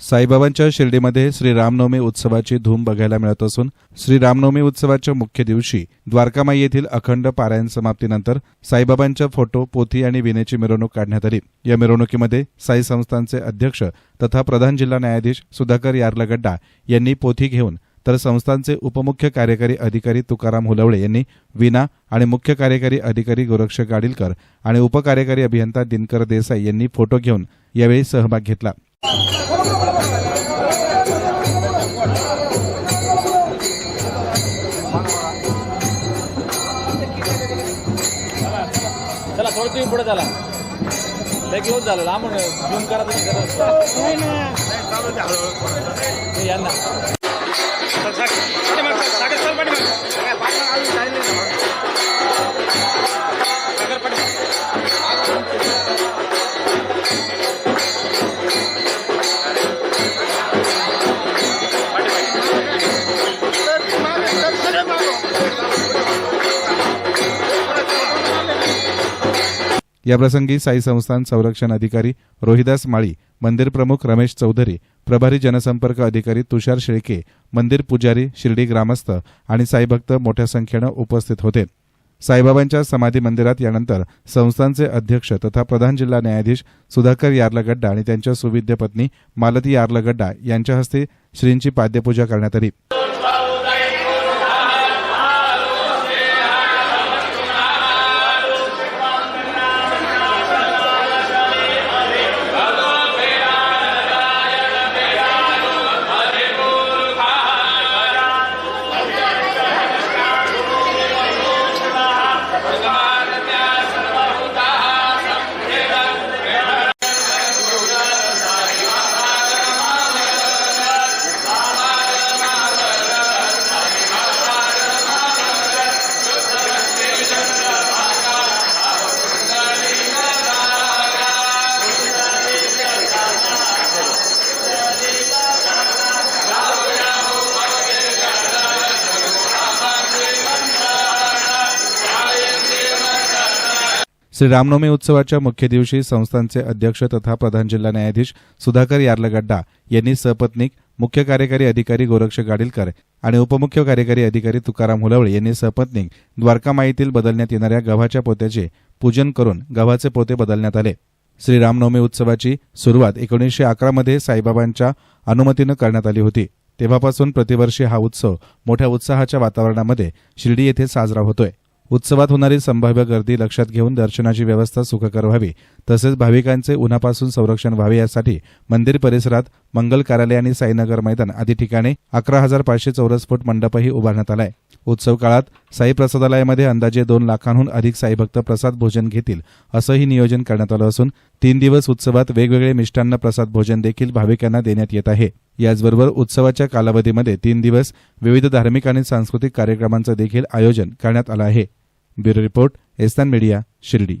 साईबाबांच्या शिर्डीमध्ये श्री रामनवमी उत्सवाची धूम बघायला मिळत असून श्री रामनवमी उत्सवाच्या मुख्य दिवशी द्वारकामाई येथील अखंड पारायण समाप्तीनंतर साईबाबांच्या फोटो पोथी आणि विनेची मिरवणूक काढण्यात आली. या मिरवणुकीमध्ये साई संस्थानचे अध्यक्ष तथा प्रधान जिल्हा न्यायाधीश सुधाकर यार्लगड्डा यांनी पोथी घेऊन तर संस्थानचे उपमुख्य कार्यकारी अधिकारी तुकाराम हुलवळे यांनी विना आणि मुख्य कार्यकारी अधिकारी गोरक्ष गाडीलकर आणि उपकार्यकारी अभियंता दिनकर देसाई यांनी फोटो घेऊन यावेळी सहभाग घेतला. चला थोडं तुम्ही पुढे चला लय क्लोज झालं लांब झूम करा तुम्ही. हे यांना. याप्रसंगी साई संस्थान संरक्षण अधिकारी रोहिदास माळी मंदिर प्रमुख रमेश चौधरी प्रभारी जनसंपर्क अधिकारी तुषार शेळके मंदिर पुजारी शिर्डी ग्रामस्थ आणि साईभक्त मोठ्या संख्येनं उपस्थित होते. साईबाबांच्या समाधी मंदिरात यानंतर संस्थानचे अध्यक्ष तथा प्रधान जिल्हा न्यायाधीश सुधाकर यार्लगड्डा आणि त्यांच्या सुविद्य पत्नी मालती यार्लगड्डा यांच्या हस्ते श्रींची पाद्यपूजा करण्यात आली. श्री रामनवमी उत्सवाच्या मुख्य दिवशी संस्थांचे अध्यक्ष तथा प्रधान जिल्हा न्यायाधीश सुधाकर यार्लगड्डा यांनी सपत्नीक मुख्य कार्यकारी अधिकारी गोरक्ष गाडीलकर आणि उपमुख्य कार्यकारी अधिकारी तुकाराम हुलवळे यांनी सपत्नीक द्वारकामाईतील बदलण्यात येणाऱ्या गव्हाच्या पोत्याचे पूजन करून गव्हाचे पोते बदलण्यात आले. श्री रामनवमी उत्सवाची सुरुवात एकोणीसशे अकरामध्ये साईबाबांच्या अनुमतीनं करण्यात आली होती. तेव्हापासून प्रतिवर्षी हा उत्सव मोठ्या उत्साहाच्या वातावरणामध्ये शिर्डी येथे साजरा होतोय. उत्सवात होणारी संभाव्य गर्दी लक्षात घेऊन दर्शनाची व्यवस्था सुखकर व्हावी. तसेच भाविकांचे उन्हापासून संरक्षण व्हावे यासाठी मंदिर परिसरात मंगल कार्यालय आणि साईनगर मैदान आदी ठिकाणी अकरा हजार पाचशे चौरस फूट मंडपही उभारण्यात आलाय. उत्सव काळात साई प्रसादालयामध्ये अंदाजे दोन लाखांहून अधिक साईभक्त प्रसाद भोजन घेतील असंही नियोजन करण्यात आलं असून तीन दिवस उत्सवात वेगवेगळे मिष्टान्न प्रसाद भोजन देखील भाविकांना देण्यात येत आहे. याचबरोबर उत्सवाच्या कालावधीमध्ये तीन दिवस विविध धार्मिक आणि सांस्कृतिक कार्यक्रमांचं देखील आयोजन करण्यात आलं आहे. ब्युरो रिपोर्ट एस्तान मीडिया शिर्डी.